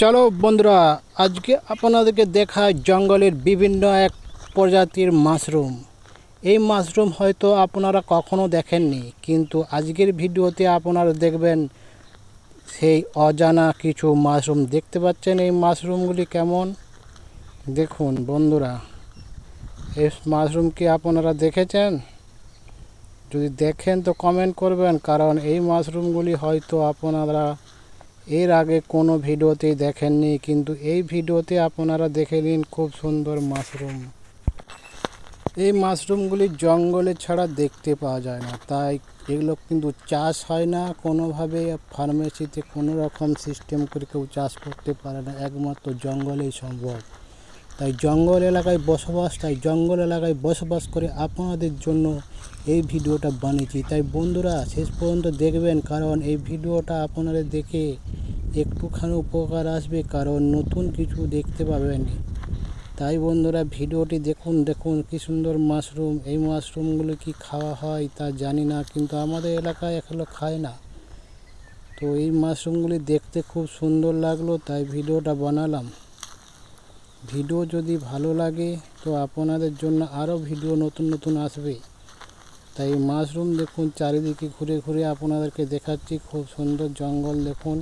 চলো বন্ধুরা, আজকে আপনাদেরকে দেখায় জঙ্গলের বিভিন্ন এক প্রজাতির মাশরুম। এই মাশরুম হয়তো আপনারা কখনো দেখেননি, কিন্তু আজকের ভিডিওতে আপনারা দেখবেন সেই অজানা কিছু মাশরুম। দেখতে পাচ্ছেন এই মাশরুমগুলি কেমন? দেখুন বন্ধুরা, এই মাশরুম কি আপনারা দেখেছেন? যদি দেখেন তো কমেন্ট করবেন, কারণ এই মাশরুমগুলি হয়তো আপনারা এর আগে কোনো ভিডিওতেই দেখেননি, কিন্তু এই ভিডিওতে আপনারা দেখে নিন খুব সুন্দর মাশরুম। এই মাশরুমগুলি জঙ্গলে ছাড়া দেখতে পাওয়া যায় না, তাই এগুলো কিন্তু চাষ হয় না, কোনোভাবে ফার্মেসিতে কোনো রকম সিস্টেম করে কেউ চাষ করতে পারে না, একমাত্র জঙ্গলেই সম্ভব। তাই জঙ্গল এলাকায় বসবাস, তাই জঙ্গল এলাকায় বসবাস করে আপনাদের জন্য এই ভিডিওটা বানিয়েছি। তাই বন্ধুরা, শেষ পর্যন্ত দেখবেন, কারণ এই ভিডিওটা আপনারা দেখে একটুখানি উপকার আসবে, কারণ নতুন কিছু দেখতে পাবেন। তাই বন্ধুরা, ভিডিওটি দেখুন দেখুন কি সুন্দর মাশরুম। এই মাশরুমগুলো কি খাওয়া হয় তা জানি না, কিন্তু আমাদের এলাকায় এখনও খায় না। তো এই মাশরুমগুলি দেখতে খুব সুন্দর লাগল, তাই ভিডিওটা বানালাম। ভিডিও যদি ভালো লাগে, তো আপনাদের জন্য আরও ভিডিও নতুন নতুন আসবে। তাই মাশরুম দেখুন, চারিদিকে ঘুরে ঘুরে আপনাদেরকে দেখাচ্ছি, খুব সুন্দর জঙ্গল দেখুন।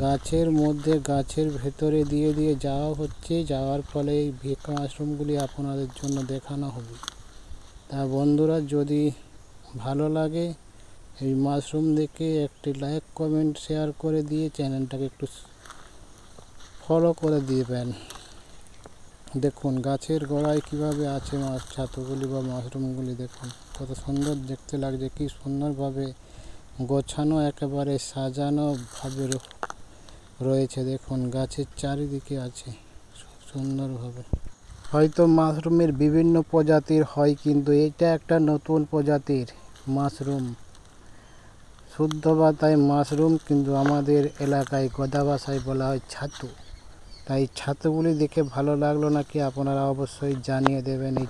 গাছের মধ্যে, গাছের ভেতরে দিয়ে দিয়ে যাওয়া হচ্ছে। যাওয়ার ফলে এই ভিকা মাশরুমগুলি আপনাদের জন্য দেখানো হবে। তা বন্ধুরা, যদি ভালো লাগে, এই মাশরুম দেখে একটি লাইক, কমেন্ট, শেয়ার করে দিয়ে চ্যানেলটাকে একটু ফলো করে দিবেন। দেখুন, গাছের গোড়ায় কীভাবে আছে মাছ, ছাতুগুলি বা মাশরুমগুলি দেখুন। কত সুন্দর দেখতে লাগছে, কি সুন্দরভাবে গোছানো, একেবারে সাজানো ভাবে র- রয়েছে, দেখুন, গাছের চারিদিকে আছে সুন্দরভাবে। হয়তো মাশরুমের বিভিন্ন প্রজাতির হয়, কিন্তু এটা একটা নতুন প্রজাতির মাশরুম। শুদ্ধ ভাষায় মাশরুম কিন্তু আমাদের এলাকায় গদা বলা হয় ছাতু। তাই ছাতুগুলি দেখে ভালো লাগল নাকি আপনারা অবশ্যই জানিয়ে দেবেন এই